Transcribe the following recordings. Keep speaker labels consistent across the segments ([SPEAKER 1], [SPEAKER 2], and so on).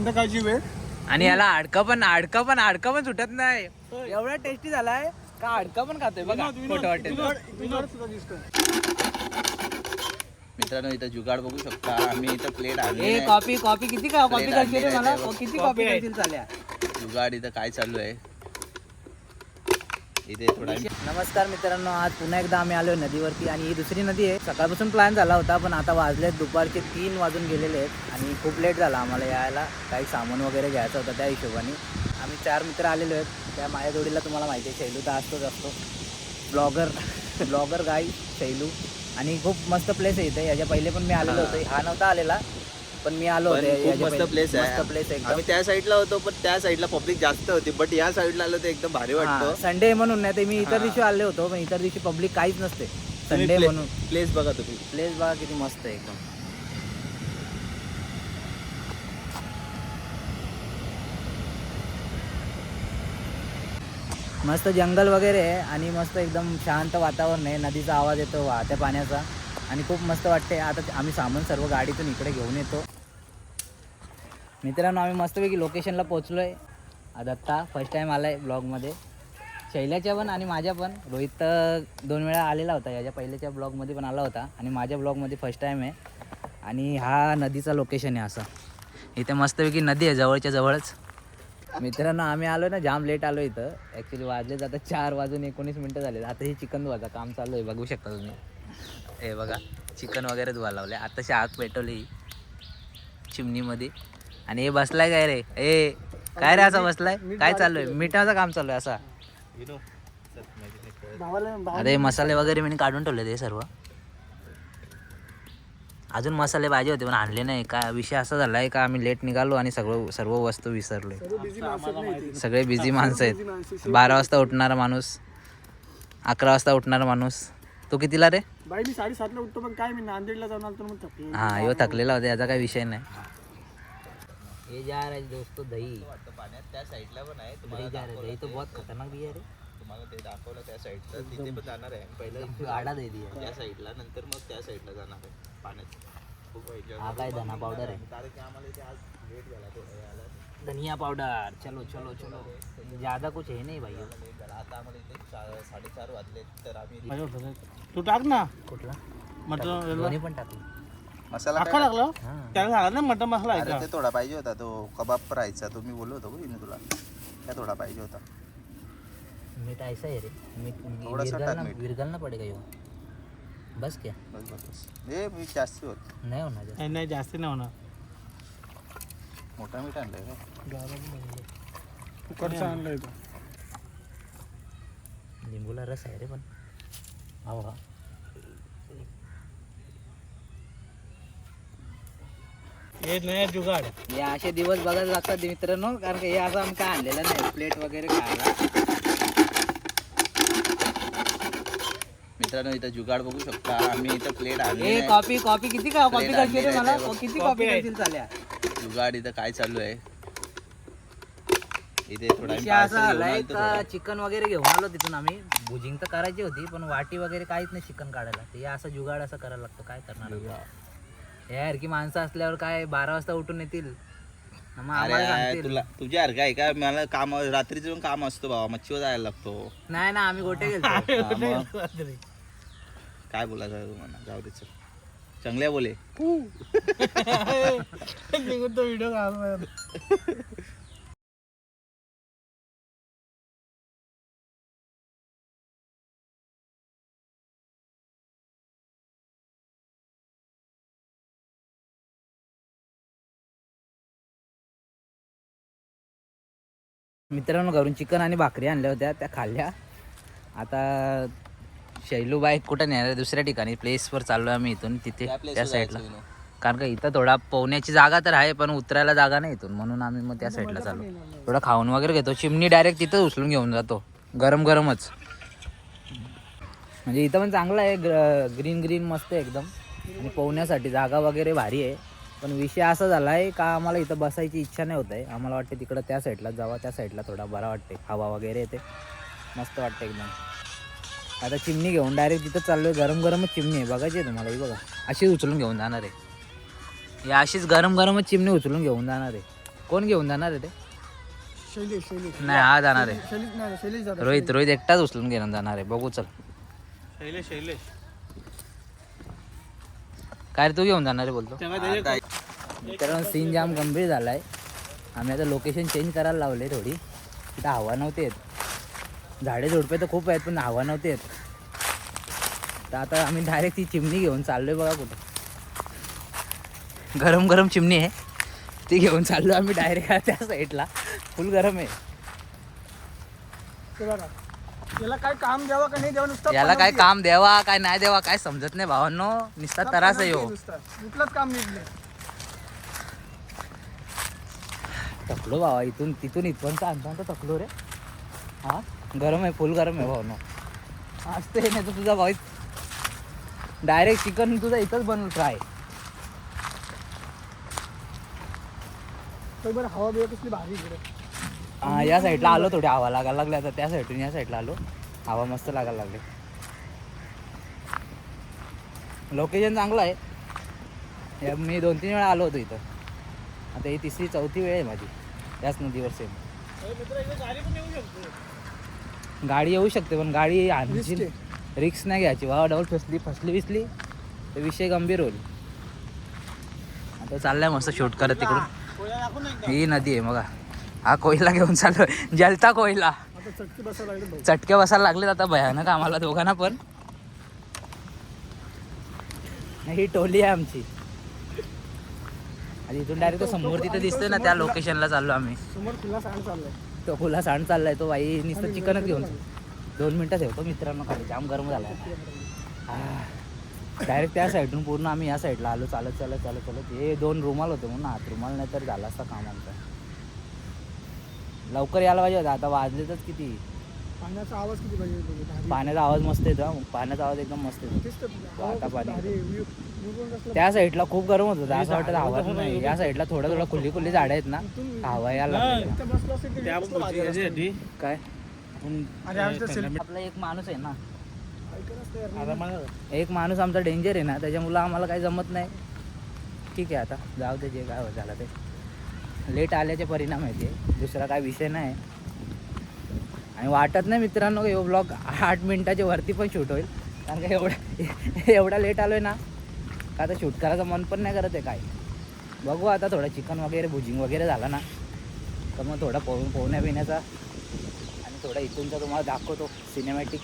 [SPEAKER 1] संध्याकाळची वेळ.
[SPEAKER 2] आणि याला अडका पण अडका पण अडका पण सुटत नाही. एवढा टेस्टी झालाय का अडका पण खातोय बघा. खोटं वाटेल.
[SPEAKER 3] मित्रांनो इथं जुगाड बघू शकता. आम्ही इथं प्लेट आणली
[SPEAKER 2] ए
[SPEAKER 3] नाही.
[SPEAKER 2] कॉफी कॉफी किती का करशील रे मला?
[SPEAKER 3] ते
[SPEAKER 2] किती. करशील चाल्या?
[SPEAKER 3] जुगाड इथं काय चालू आहे? इथे थोडा
[SPEAKER 2] नमस्कार मित्रांनो आज पुन्हा एकदा आम्ही आलो नदीवरती आणि ही दुसरी नदी आहे. सकाळपासून प्लॅन झाला होता पण आता वाजलेत दुपारचे तीन वाजून गेलेले आहेत आणि खूप लेट झाला आम्हाला यायला. काही सामान वगैरे घ्यायचं होतं त्या हिशोबाने. आम्ही चार मित्र आलेलो आहेत. त्या माझ्या जोडीला तुम्हाला माहिती आहे शैलू तर असतोच असतो. Blogger blogger guy Shailu. आणि खूप मस्त प्लेस आहे इथे. याच्या पहिले पण मी आलेलो होतो. हा नव्हता आलेला. पण मी आलो
[SPEAKER 3] पण
[SPEAKER 2] होतो
[SPEAKER 3] खूप
[SPEAKER 2] याच्या
[SPEAKER 3] मस्त
[SPEAKER 2] पहिले.
[SPEAKER 3] प्लेस आहे.
[SPEAKER 2] एकदम.
[SPEAKER 3] आम्ही त्या साईडला होतो पण त्या साईडला पब्लिक जास्त होती बट या साईडला आलो तर एकदम भारी वाटतो.
[SPEAKER 2] संडे म्हणून नाही ते मी इतर. दिवशी आले होतो पण इतर दिवशी पब्लिक काहीच नसते. संडे म्हणून.
[SPEAKER 3] प्लेस बघा तुम्ही.
[SPEAKER 2] प्लेस बघा किती मस्त आहे एकदम. मस्त जंगल वगैरे आहे आणि मस्त एकदम शांत वातावरण आहे. नदीचा आवाज येतो वाहत्या पाण्याचा. आणि खूप मस्त वाटते आता आम्ही सामान सर्व गाडीतून इकडे घेऊन येतो. मित्रांनो आम्ही मस्तपैकी लोकेशनला पोचलो आहे दत्ता फर्स्ट टाईम आला आहे ब्लॉगमध्ये शैल्याच्या पण आणि माझ्या पण. रोहित तर दोन वेळा आलेला होता याच्या पहिल्याच्या ब्लॉगमध्ये पण आला होता आणि माझ्या ब्लॉगमध्ये फर्स्ट टाईम आहे. आणि हा नदीचा लोकेशन आहे असं. इथे मस्तपैकी नदी आहे जवळच्या जवळच. मित्रांनो आम्ही आलो ना जाम लेट आलो इथं. ॲक्च्युली वाजले जातात चार वाजून एकोणीस मिनटं झाले आता हे चिकन धुवायचं काम चालू आहे बघू शकता तुम्ही. हे बघा चिकन वगैरे धुवा लावले आताशी आग पेटवली. चिमणीमध्ये. आणि हे बसलाय काय रे? ए काय रे असा बसलाय? काय चालू आहे मिठाचं काम चालू आहे असा. हे मसाले वगैरे मी काढून ठेवले ते सर्व. अजून मसाले पाहिजे होते पण आणले नाही. का विषय असा झाला आहे का आम्ही लेट निघालो आणि सगळं सर्व वस्तू विसरलोय. सगळे बिझी माणसं. आहेत बारा वाजता उठणारा माणूस. अकरा वाजता उठणारा माणूस. तू कितीला रे?
[SPEAKER 1] बाई मी साडेसातला उठतो पण काय मी नांदेडला तर मग थकलो.
[SPEAKER 2] हा यो थकलेला होता याचा काही विषय नाही. ये जा रहा है दोस्तों दही.
[SPEAKER 3] पाण्यात. त्या साईडला पण आहे.
[SPEAKER 2] दही जा रहा है दही तो बहुत खतरनाक भी है रे.
[SPEAKER 3] तुम्हाला ते दाखवलं त्या साईडला तिथे पण जाणार आहे. पहिलं
[SPEAKER 2] आडा दे दिया
[SPEAKER 3] त्या साईडला. नंतर मग त्या साईडला जाणार आहे. पाण्यात. खूप enjoy
[SPEAKER 2] हा काय धना पावडर आहे.
[SPEAKER 3] कारण की आम्हाला इथे आज लेट झाला थोडा वेळाला
[SPEAKER 2] धनिया पावडर चलो चलो चलो. ज्यादा कुछ है नहीं भाई.
[SPEAKER 3] लेट झाला. आता आम्हाला इथे चा- साडेचार वाजले तर आम्ही
[SPEAKER 1] तू टाक ना.
[SPEAKER 2] कुठला?
[SPEAKER 1] मटन
[SPEAKER 2] दोन्ही पण टाकली
[SPEAKER 3] मसाला
[SPEAKER 1] लागला?
[SPEAKER 2] हा.
[SPEAKER 1] त्याला सांगा ना मटन मसाला आहे
[SPEAKER 3] अरे
[SPEAKER 1] का
[SPEAKER 3] ते थोडा पाहिजे होता तो कबाब राहायचा तो मी बोललो होतो मी तुला. त्या थोडा पाहिजे होता.
[SPEAKER 2] मीठ ऐसा है रे. मीठ
[SPEAKER 3] थोडासा टाक
[SPEAKER 2] विरगलना
[SPEAKER 3] मीठ.
[SPEAKER 2] विरगलना पड़ेगा यो? बस क्या?
[SPEAKER 3] बस बस बस. हे मी जास्ती होत.
[SPEAKER 2] नहीं होना जास्त.
[SPEAKER 1] नाही नाही जास्त नाही होणार.
[SPEAKER 3] मोठा मीठ आणलंय का?
[SPEAKER 1] कुकरचा आणलाय तो.
[SPEAKER 2] लिंबूला रस आहे रे पण. हो हा.
[SPEAKER 1] हे नाही जुगाड.
[SPEAKER 2] हे असे दिवस बघायला लागतात मित्रांनो कारण की हे असं आम्ही काय आणलेलं नाही प्लेट वगैरे खायला.
[SPEAKER 3] मित्रांनो इथं जुगाड बघू शकता. आम्ही इथं प्लेट आणली.
[SPEAKER 2] कॉफी कॉफी किती का कॉफी
[SPEAKER 3] Plate
[SPEAKER 2] करशील रे मला? किती
[SPEAKER 1] आहे.
[SPEAKER 2] करशील चाल्या?
[SPEAKER 3] जुगाड इथं काय चालू आहे? इथे थोडा
[SPEAKER 2] विषय असा आलाय का चिकन वगैरे घेऊन आलो तिथून आम्ही. भुजिंग तर करायची होती पण वाटी वगैरे काहीच नाही चिकन काढायला. ते असं जुगाड असं करायला लागतो. काय करणार की माणसं असल्यावर काय बारा वाजता उठून येतील? मग आम्हाला
[SPEAKER 3] अरे
[SPEAKER 2] सांगतील.
[SPEAKER 3] तुला तुझ्या अर्घ आहे का? मला काम रात्रीचं पण काम असतो बाबा मच्छीवर जायला लागतो.
[SPEAKER 2] नाही ना आम्ही गोटे गेलो
[SPEAKER 3] हा, मग? काय बोलायचं तुम्हाला जाऊ दे चल. चांगल्या बोले.
[SPEAKER 1] निघून तो व्हिडिओ
[SPEAKER 2] मित्रांनो घरून चिकन आणि भाकरी आणल्या होत्या त्या खाल्ल्या. आता शैलूबाई कुठं नेणार आहे? दुसऱ्या ठिकाणी प्लेसवर चाललो आम्ही इथून तिथे त्या साईडला कारण का इथं थोडा पोहण्याची जागा तर आहे पण उतरायला जागा नाही इथून. म्हणून आम्ही मग त्या साईडला चाललो. थोडं खाऊन वगैरे घेतो. चिमणी डायरेक्ट तिथं उचलून घेऊन जातो. गरम गरमच म्हणजे इथं पण चांगलं आहे ग्रीन ग्रीन मस्त आहे एकदम. आणि पोहण्यासाठी जागा वगैरे भारी आहे. पण विषय असा झाला आहे का आम्हाला इथं बसायची इच्छा नाही होत आहे. आम्हाला वाटते तिकडं त्या साईडला जावा त्या साईडला थोडा बरा वाटते हवा वगैरे येते. मस्त वाटते एकदम. आता चिमणी घेऊन डायरेक्ट तिथं चाललोय गरम गरमच चिमणी आहे. बघायची आहे तुम्हाला ही बघा. अशीच उचलून घेऊन जाणार आहे. ही अशीच गरम गरमच चिमणी उचलून घेऊन जाणार आहे. कोण घेऊन जाणार आहे ते?
[SPEAKER 1] शैलेश शैलेश.
[SPEAKER 2] नाही हा जाणार आहे.
[SPEAKER 1] शैलेश नाही शैलेश जातो
[SPEAKER 2] रोहित रोहित एकटाच उचलून घेऊन जाणार आहे. बघू चल.
[SPEAKER 3] शैलेश शैलेश.
[SPEAKER 2] काय रे तू घेऊन जाणार आहे बोलतो. मित्रांनो सीन जाम गंभीर झाला आहे आम्ही आता लोकेशन चेंज करायला लावले थोडी. तिथं हवा नव्हते येत. झाडे झुडपे तर खूप आहेत पण हवा नव्हते येत. तर आता आम्ही डायरेक्ट ती चिमणी घेऊन चाललोय बघा कुठं. गरम गरम चिमणी आहे. ती घेऊन चाललो आम्ही डायरेक्ट त्या साईडला फुल गरम आहे.
[SPEAKER 1] बघा. याला काय काम द्यावं का नाही द्यावं नुसतं
[SPEAKER 2] याला काय. काम द्यावा काय नाही द्यावा काय समजत नाही भावांनो. नुसता तरास आहे हो.
[SPEAKER 1] कुठलंच काम निघले
[SPEAKER 2] थकलो भावा इथून तिथून इथपर्यंत आणता थकलो रे. हा? गरम आहे फुल गरम आहे भावनो. असते नाही तर तुझा भाऊ डायरेक्ट चिकन तुझा इथंच बनवून ट्राय
[SPEAKER 1] तर बरं हवा बिवा कसली भारी इकडे.
[SPEAKER 2] हा या साईडला आलो थोडी हवा लागायला लागली आता. त्या साईडून या साईडला आलो. हवा मस्त लागायला लागली. लोकेशन चांगलं आहे. हे मी दोन तीन वेळा आलो होतो इथं. आता ही तिसरी चौथी वेळ आहे माझी. याच नदीवर सेम गाडी येऊ शकते. पण गाडी आणखी रिक्स नाही घ्यायची. वा डबल फसली फसली विसली. तर विषय गंभीर होईल. आता चाललाय मस्त शूट करत तिकडून. ही नदी आहे बघा. हा कोयला घेऊन चाललोय. जलता कोयला.
[SPEAKER 1] आता चटकी बसायला
[SPEAKER 2] लागलेत आता भयानक आम्हाला दोघांना पण. ही टोली आहे आमची. आणि इथून डायरेक्ट समोर तिथे दिसतोय ना त्या लोकेशनला चाललो आम्ही. तो खुला सांड चाललाय तो बाई नुसतं चिकनच घेऊन. दोन मिनटं ठेवतो मित्रांनो खाली जाम गरम झालाय. डायरेक्ट त्या साईडून पूर्ण आम्ही या साईडला आलो चालत चालत चालत चालत. हे दोन रुमाल होते म्हणून हात रुमाल नाही तर झाला असता काम आमचा. लवकर यायला पाहिजे होतं. आता वाजलेतच किती?
[SPEAKER 1] पाण्याचा आवाज किती पाहिजे भारी.
[SPEAKER 2] पाण्याचा आवाज मस्त येतो हा. पाण्याचा आवाज एकदम मस्त येतो. आता पाणी. त्या साईडला खूप गरम होत होतं. असं वाटतं हवाच नाही. या साईडला थोडं थोडं खुल्ली खुल्ली झाडं आहेत ना हवा यायला. काय? आपला एक माणूस आहे ना. एक माणूस आमचा डेंजर आहे ना. त्याच्यामुळं आम्हाला काही जमत नाही. ठीक आहे आता. जाऊ दे जे काय होत झालं ते. लेट आल्याचे परिणाम आहे ते दुसरा काय विषय नाही. आणि वाटत नाही मित्रांनो हे ब्लॉग आठ मिनटाच्या वरती पण शूट होईल. कारण का एवढा एवढा लेट आलो आहे ना का आता शूट करायचं मन पण नाही करत आहे काय. बघू आता थोडं चिकन वगैरे भुजिंग वगैरे झालं ना तर मग थोडा पोह पोहण्या पिण्याचा आणि थोडा इथूनचा तुम्हाला दाखवतो सिनेमॅटिक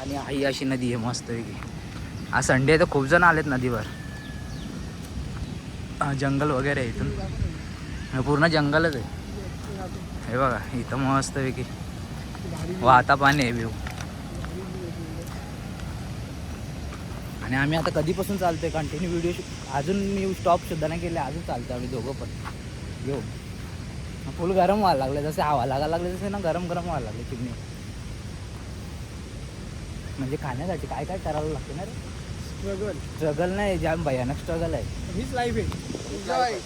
[SPEAKER 2] आणि आई अशी नदी आहे मस्त आज संडे आहे तर खूप जण आलेत नदीवर. जंगल वगैरे आहे इथून. पूर्ण जंगलच आहे. हे बघा इथं मस्तपैकी वाहता पाणी आहे व्यू आणि आम्ही आता कधीपासून चालतोय कंटिन्यू व्हिडिओ अजून मी स्टॉप सुद्धा नाही केले अजून चालतो आम्ही दोघं पण. घेऊ फुल गरम व्हायला लागले जसे हवा लागायला लागले तसे ना गरम गरम व्हायला लागले चिमणी. म्हणजे खाण्यासाठी काय काय करावं लागते ना रे?
[SPEAKER 1] Struggle.
[SPEAKER 2] स्ट्रगल नाही जाम भयानक स्ट्रगल आहे.
[SPEAKER 1] हीच लाईफ आहे Enjoy.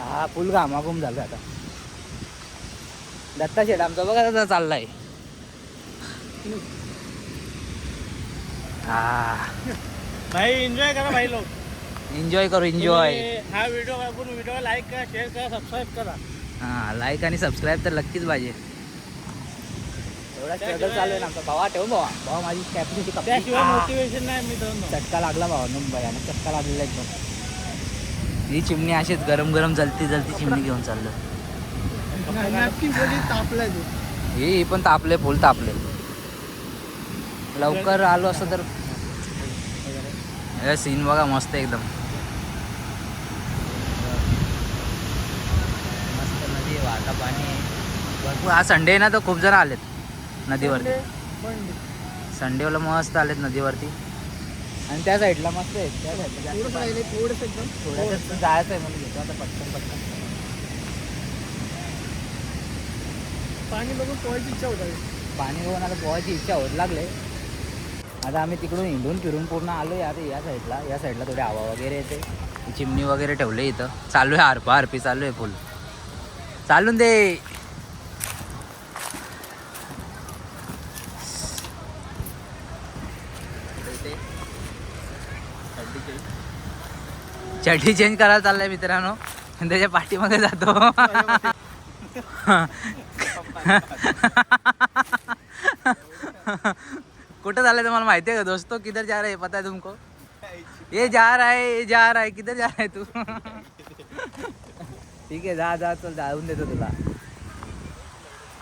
[SPEAKER 2] हा फुल घामाघूम झालं आता. दत्ता शेठ आमचा बघा आता चाललाय. हा.
[SPEAKER 4] भाई एंजॉय करा भाई लोग
[SPEAKER 2] एन्जॉय करू एन्जॉय
[SPEAKER 4] तुम्ही हा व्हिडिओ आपण व्हिडिओ लाईक करा शेअर करा सबस्क्राईब करा.
[SPEAKER 2] हा लाईक आणि सबस्क्राईब तर नक्कीच पाहिजे. एवढा स्ट्रगल चालू आहे ना आमचा. भावा ठेव भावा. भावा माझी कॅपॅसिटी
[SPEAKER 4] मोटिवेशन नाही मित्रांनो
[SPEAKER 2] चटका लागला भावा नं भयानक चटका लागलेला एकदम. ही चिमणी अशीच गरम गरम जलती जलती चिमणी घेऊन चाललो.
[SPEAKER 1] तापलाय
[SPEAKER 2] हे पण तापले फुल तापले. लवकर आलो असं तर सीन बघा मस्त एकदम. मस्त नदी वाहता पाणी भरपूर आज संडे ना तर खूप जण आलेत. नदीवरती. संडेला मस्त आलेत नदीवरती. आणि त्या साईडला मस्त आहे त्या साईडला
[SPEAKER 1] थोडंसं
[SPEAKER 2] जास्त
[SPEAKER 1] राहिले थोडंसं एकदम
[SPEAKER 2] थोडंसं जायचं आहे म्हणून घेतो आता पटकन पटकन.
[SPEAKER 1] पाणी बघून पोहायची इच्छा होत आहे.
[SPEAKER 2] पाणी बघून आता पोहायची इच्छा होत लागले. आता आम्ही तिकडून हिंडून फिरून पूर्ण आलो आता या साईडला. या साईडला थोडी हवा वगैरे येते. चिमणी वगैरे ठेवले इथं. चालू आहे आरपा आरपी चालू आहे फुल चालून दे. चटी चेंज करायला चाललाय मित्रांनो. त्याच्या पाठीमध्ये जातो. कुठं चाललंय तुम्हाला माहिती आहे का दोस्तो? किधर जा रहा है पता है तुमको? ये जा रहा है ये जा रहा है किधर जा रहा है तू? ठीक आहे जा जा चल जाऊन देतो तुला.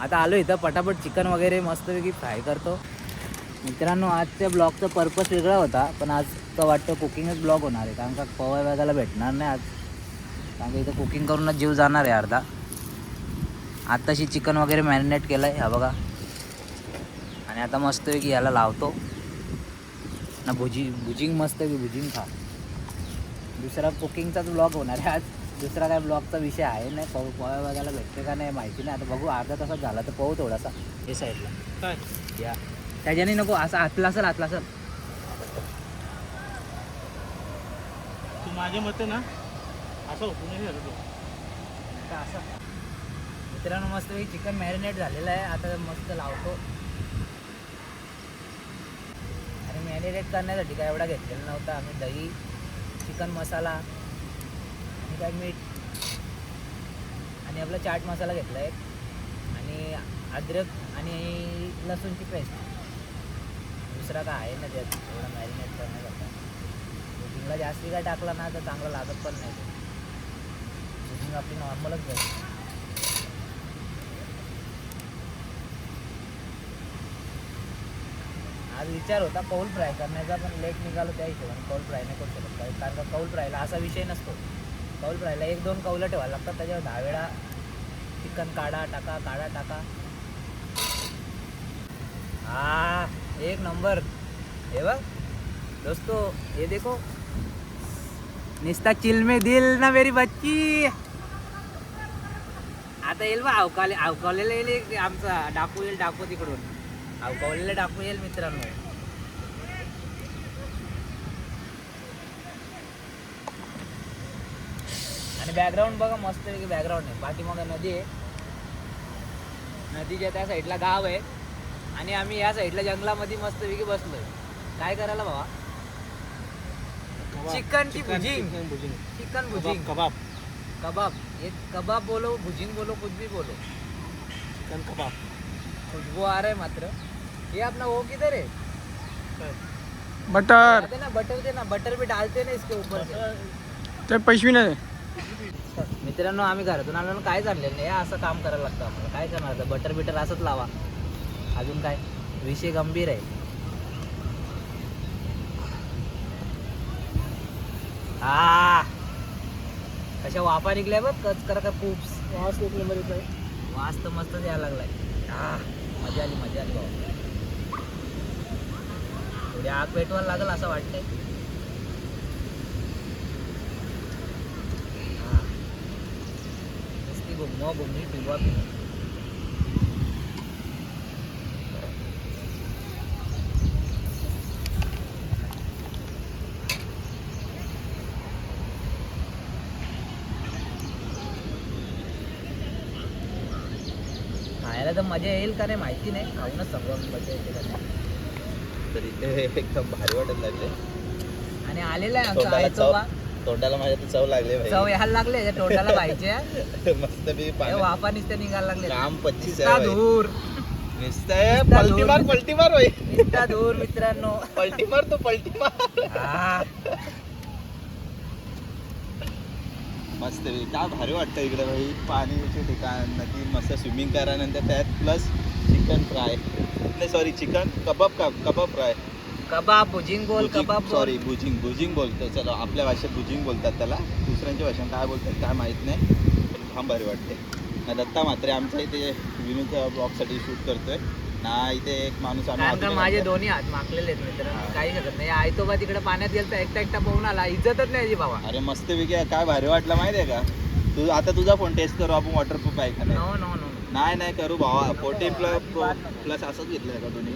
[SPEAKER 2] आता आलो इथं पटापट चिकन वगैरे मस्तपैकी फ्राय करतो. मित्रांनो आजच्या ब्लॉगचा पर्पज वेगळा होता पण आज तर वाटतं कुकिंगच ब्लॉग होणार आहे कारण का पवाय बघायला भेटणार नाही आज. कारण का इथं कुकिंग करूनच जीव जाणार आहे अर्धा. आत्ताशी चिकन वगैरे मॅरिनेट केलं आहे हा बघा. आणि आता मस्तपैकी याला लावतो. ना भुजी भुजिंग मस्तपैकी भुजिंग खा. दुसरा कुकिंगचाच ब्लॉग होणार आहे आज. दुसरा काय ब्लॉगचा विषय आहे नाही पाऊ पोहा बघायला भेटते का नाही माहिती नाही. आता बघू अर्धा तासात झाला तर पाहू थोडासा हे साईडला
[SPEAKER 4] काय?
[SPEAKER 2] या. त्याच्याने नको असं आतला असेल आतला असेल
[SPEAKER 4] तू माझ्या मते ना असं होतो नाही
[SPEAKER 2] असं. मित्रांनो मस्त चिकन मॅरिनेट झालेलं आहे. आता मस्त लावतो. आणि मॅरिनेट करण्यासाठी काय एवढा घेतलेला नव्हता. आम्ही दही चिकन मसाला आणि काय मीठ. आणि आपला चाट मसाला घेतला आहे आणि अद्रक आणि लसूणची पेस्ट. दुसरा काय आहे ना त्यात? एवढा मॅरिनेट करण्याकरता कुकिंगला जास्ती काय टाकला ना तर चांगलं लागत पण नाही. कुकिंग आपली नॉर्मलच जाईल आज विचार होता कौल फ्राय करण्याचा पण लेट निघालो त्या हिशोबाने. कौल फ्राय नाही करू शकत. कारण- कारण का कौल फ्रायला असा विषय नसतो. कौल फ्रायला एक दोन कौलं ठेवायला लागतात. त्याच्यावर दहा वेळा चिकन काढा टाका काढा टाका. हा एक नंबर. हे बघ. दोस्तो ये देखो. निस्ता चिल में दिल ना मेरी बच्ची. आता येईल बा अवकाले अवकावलेला येईल आमचा. डाकू येईल डाकू तिकडून. अवकावलेला डाकू येईल मित्रांनो. आणि बॅकग्राऊंड बघा मस्त बॅकग्राऊंड आहे. पाठीमाग नदी आहे. नदीच्या त्या साईडला गाव आहे. आणि आम्ही या साईडला जंगलामध्ये मस्तपैकी बसलोय. काय करायला बाबा चिकन की भुजिंग.
[SPEAKER 4] चिकन भुजिंग.
[SPEAKER 2] चिकन
[SPEAKER 4] कबाब कबाब.
[SPEAKER 2] कबाब. ये कबाब बोलो भुजिंग बोलो कुछ भी बोलो.
[SPEAKER 4] चिकन कबाब.
[SPEAKER 2] खुशबू आ रहा है मात्र. ये अपना वो किधर है?
[SPEAKER 1] बटर.
[SPEAKER 2] दे ना बटर दे ना. बटर भी डालते ना इसके ऊपर से.
[SPEAKER 1] ते पैशवी नाही.
[SPEAKER 2] मित्रांनो आम्ही घरातून आलो ना काय चाललेलं नाही. असं काम करायला लागतं आम्हाला. काय करणार बटर बिटर असंच लावा. अजून काय? विषय गंभीर आहे. हा कशा वाफा निघल्या बघ कच करा का खूप
[SPEAKER 1] वास एक नंबर येत आहे.
[SPEAKER 2] वास तर मस्तच यायला लागलाय. आ, मजा आली मजा आली. भाऊ थोडी आग पेटवायला लागल असं वाटतंय. नुसती घुमवा घुमणी फिरवा फिरवा. तर मजा येईल का नाही माहिती नाही. खाऊनच सांगू आम्ही मजा येते का नाही
[SPEAKER 3] तरी ते एकदम भारी वाटत लागले.
[SPEAKER 2] आणि आलेला आहे आमचा
[SPEAKER 3] तोंडाला चव तोंडाला माझ्या तर चव लागले
[SPEAKER 2] चव यायला लागले तोंडाला पाहिजे.
[SPEAKER 3] मस्त पाणी
[SPEAKER 2] वाफा नुसते निघायला लागले.
[SPEAKER 3] काम पच्चीस
[SPEAKER 2] नुसता
[SPEAKER 3] आहे भाई.
[SPEAKER 2] धूर.
[SPEAKER 3] नुसतं
[SPEAKER 2] नुसता
[SPEAKER 3] पलटी
[SPEAKER 2] धूर.
[SPEAKER 3] मार पलटी मार भाई.
[SPEAKER 2] धूर मित्रांनो.
[SPEAKER 3] पलटी मार तो पलटी मार.
[SPEAKER 2] हा.
[SPEAKER 3] मस्त. काय भारी वाटतं इकडे भाई पाणीचे ठिकाण नदी मस्त स्विमिंग करानंतर त्यात प्लस चिकन फ्राय नाही सॉरी चिकन कबाब का कबाब फ्राय
[SPEAKER 2] कबाब भुजिंग बोल कबाब बोल
[SPEAKER 3] सॉरी बुजिंग बुजिंग बोलतो चलो आपल्या भाषेत बुजिंग बोलतात त्याला. दुसऱ्यांच्या भाषेत काय बोलतात काय माहीत नाही. पण फार भारी वाटते दत्ता मात्रे आमच्या इथे विनूच्या ब्लॉगसाठी शूट करतोय. ना इथे एक माणूस
[SPEAKER 2] कारण का माझे. दोन्ही हात माकलेले आहेत मित्रांनो
[SPEAKER 3] हा.
[SPEAKER 2] काही शकत नाही. आयतोबा तिकडे पाण्यात गेलता एकटा एकटा पाहून आला. इज्जतच नाही याची भावा
[SPEAKER 3] अरे मस्त वेगळी काय भारी वाटलं माहिती आहे का? तू आता तुझा फोन टेस्ट करू आपण वॉटरप्रूफ आहे का नाही?
[SPEAKER 2] नो नो नो
[SPEAKER 3] नाही नाही करू भावा. फोर्टीन प्लस प्लस असंच घेतलंय का तुम्ही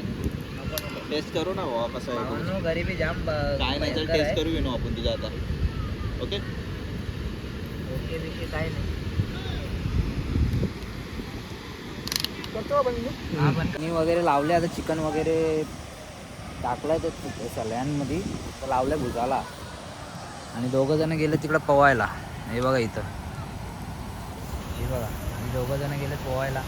[SPEAKER 3] टेस्ट करू ना भावा कसं आहे
[SPEAKER 2] गरिबी जाम
[SPEAKER 3] काय नाही तर टेस्ट. करू विनू आपण तुझा आता. ओके
[SPEAKER 2] ओके काय नाही.
[SPEAKER 1] करतो आपण
[SPEAKER 2] मी वगैरे लावले आता चिकन वगैरे टाकलंय तर सल्यानमध्ये तर लावलंय भुजाला. आणि दोघं जण गेले तिकडं पोवायला हे बघा इथं. हे बघा. आणि दोघं जण गेले पोवायला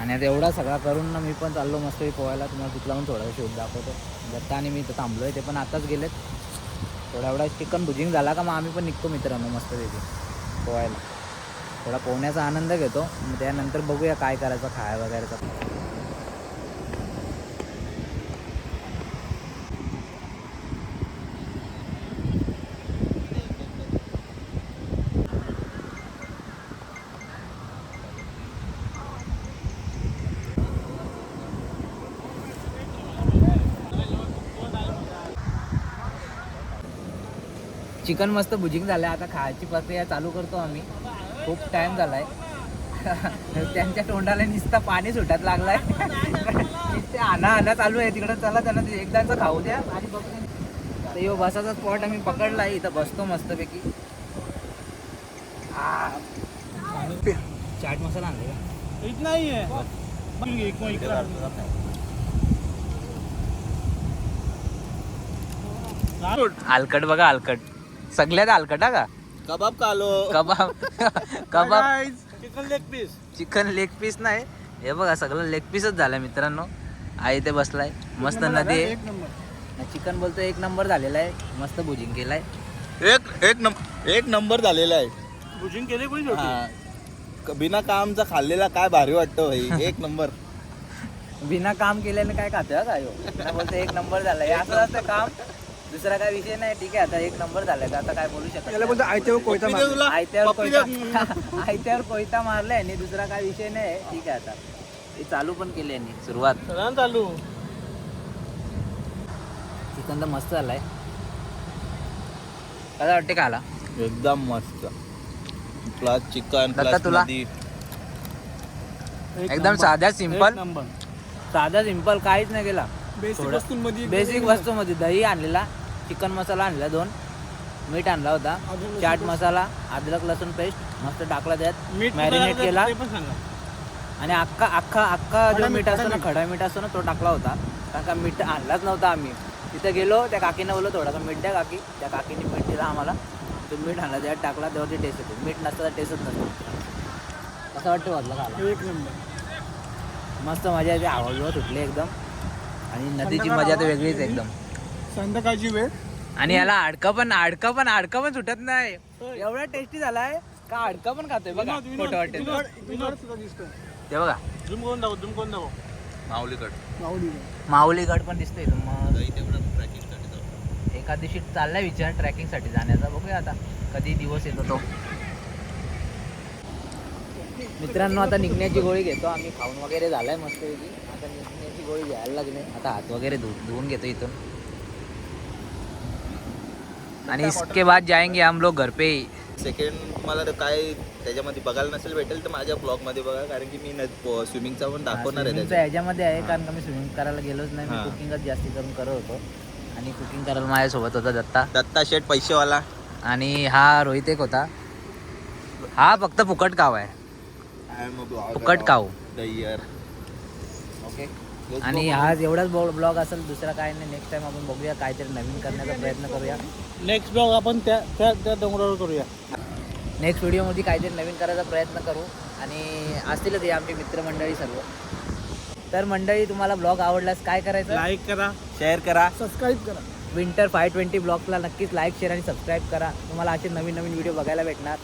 [SPEAKER 2] आणि आता एवढा सगळा करून ना मी पण चाललो मस्त पोहायला. तुम्हाला तिथला पण थोडा शोध दाखवतो. दत्ता आणि मी इथं थांबलोय. ते पण आताच गेलेत. थोडा एवढा चिकन भुजिंग झाला का मग आम्ही पण निघतो मित्रांनो मस्त तिथे पोहायला. थोडा पोहण्याचा आनंद घेतो. मग त्यानंतर बघूया काय करायचं खाय वगैरेचं चिकन मस्त भुजिंग झालं आता खायची प्रक्रिया चालू करतो आम्ही. खूप टाइम झालाय. त्यांच्या तोंडाला नुसतं पाणी सुटत लागलाय. ते आणा आणा चालू आहे. तिकडं चला त्यांना ते एकदाच खाऊ द्या आणि बघतो यो बसाचा स्पॉट आम्ही पकडला इथं बसतो मस्तपैकी. चाट मसाला आणला
[SPEAKER 4] नाही आहे
[SPEAKER 2] आलकट बघा आलकट. सगळ्यात आलकट हा का?
[SPEAKER 3] कबाब का आलो
[SPEAKER 2] kebab. Kebab
[SPEAKER 4] chicken leg piece
[SPEAKER 2] chicken leg piece नाही. हे बघा सगळं लेग पीसच झालं मित्रांनो. आई ते बसलाय. मस्त नदी आहे.
[SPEAKER 1] एक नंबर.
[SPEAKER 2] चिकन बोलतो एक नंबर झालेला आहे. मस्त भुजिंग केलाय.
[SPEAKER 3] एक एक नंबर एक नंबर झालेला आहे.
[SPEAKER 4] भुजिंग केले कोणी?
[SPEAKER 3] हा. क- बिना कामचा खाल्लेला काय भारी वाटतं भाई. एक नंबर.
[SPEAKER 2] बिना काम केल्याने काय खातोय हा काय हो? बोलतो एक नंबर झालाय. असं असतं काम. दुसरा काय विषय नाही ठीक आहे. आता एक नंबर झालाय तर आता काय बोलू शकत.
[SPEAKER 1] बोलतो आयत्यावर कोयता
[SPEAKER 3] तुला.
[SPEAKER 2] आयत्यावर
[SPEAKER 3] पप्पी दे.
[SPEAKER 2] कोयता आयत्यावर कोयता मारलाय आणि दुसरा काय विषय नाही. ठीक आहे आता. हे चालू पण केले यांनी सुरुवात.
[SPEAKER 4] चला ना चालू.
[SPEAKER 2] चिकन तर मस्त झालाय. काय वाटते का आला
[SPEAKER 3] एकदम मस्त. प्लस चिकन
[SPEAKER 2] दत्ता तुला? एकदम. साध्या सिंपल
[SPEAKER 4] नंबर.
[SPEAKER 2] साधा सिंपल काहीच नाही केला.
[SPEAKER 1] बेसिक
[SPEAKER 2] थोडं-
[SPEAKER 1] वस्तूंमध्ये
[SPEAKER 2] बेसिक वस्तूमध्ये दही आणलेला. चिकन मसाला आणला दोन मीठ आणला होता
[SPEAKER 1] अजून
[SPEAKER 2] चाट मसाला अद्रक लसूण पेस्ट मस्त टाकला त्यात
[SPEAKER 4] मीठ
[SPEAKER 2] मॅरिनेट केला.
[SPEAKER 4] लागतं ते पण सांगा.
[SPEAKER 2] आणि अख्खा अख्खा अख्खा जो
[SPEAKER 1] खडा
[SPEAKER 2] मीठ
[SPEAKER 1] मीठ,
[SPEAKER 2] असतो ना
[SPEAKER 1] खडा
[SPEAKER 2] खडा मीठ. असतो ना तो टाकला होता. कारण का मीठ आणलाच नव्हता आम्ही. तिथे गेलो त्या काकीनं बोललो थोडासा मीठ द्या काकी. त्या काकीने मीठ दिला आम्हाला. तो मीठ आणला त्यात टाकला तेव्हा ते टेस्ट येते मीठ नसतं तर टेस्टच नसतं. कसं वाटतं वाटलं खायला?
[SPEAKER 1] एक नंबर.
[SPEAKER 2] मस्त मजा येते आवाज सुटले एकदम. आणि नदीची मजा तर वेगळीच एकदम.
[SPEAKER 1] संध्याकाळची वेळ.
[SPEAKER 2] आणि याला अडका पण अडका पण अडका पण सुटत नाही. एवढा टेस्टी झालाय का अडका पण खातोय बघा फोटो वाटेल.
[SPEAKER 1] दिसतोय
[SPEAKER 2] ते बघा
[SPEAKER 4] झूम करून दाखव झूम करून दाखव
[SPEAKER 3] माऊलीकड
[SPEAKER 1] माऊली
[SPEAKER 2] माऊली गड पण दिसतोय मग एका दिवशी चाललाय विचार ट्रॅकिंगसाठी. जाण्याचा बघूया आता. कधी दिवस येतो तो. मित्रांनो आता निघण्याची गोळी घेतो. आम्ही खाऊन वगैरे झालाय मस्त आता निघण्याची गोळी घ्यायला लागले. आता हात वगैरे धुवून घेतो इथून. आणि इसके बाद जाएंगे हम लोग घर पे.
[SPEAKER 3] सेकंड तुम्हाला काय त्याच्यामध्ये बघायला नसेल भेटेल तर माझ्या ब्लॉगमध्ये बघा कारण की मी स्विमिंगचा पण दाखवणार आहे त्याच्यात.
[SPEAKER 2] ह्याच्यामध्ये आहे कारण का मी स्विमिंग करायला गेलोच नाही मी
[SPEAKER 3] हा.
[SPEAKER 2] कुकिंगच जास्ती करून करत होतो. आणि कुकिंग करायला माझ्यासोबत होता दत्ता.
[SPEAKER 3] दत्ता शेठ पैसेवाला.
[SPEAKER 2] आणि हा रोहित एक होता. हा फक्त फुकट काव आहे. फुकट काव. ओके आणि आज एवढाच ब्लॉग असेल दुसरा काय नाही. नेक्स्ट टाइम आपण बघूया काहीतरी नवीन करण्याचा प्रयत्न करूया.
[SPEAKER 4] नेक्स्ट ब्लॉग आपण त्या त्या त्या डोंगरावर करूया.
[SPEAKER 2] नेक्स्ट व्हिडिओमध्ये काहीतरी नवीन करायचा प्रयत्न करू. आणि असतीलच हे आमची मित्रमंडळी सर्व. तर मंडळी तुम्हाला ब्लॉग आवडल्यास काय करायचं?
[SPEAKER 4] लाईक करा
[SPEAKER 3] शेअर करा.
[SPEAKER 1] सबस्क्राईब करा.
[SPEAKER 2] विंटर फाय ट्वेंटी ब्लॉग्सला नक्कीच लाईक शेअर आणि सबस्क्राईब करा. तुम्हाला असे नवीन नवीन व्हिडिओ बघायला भेटणार.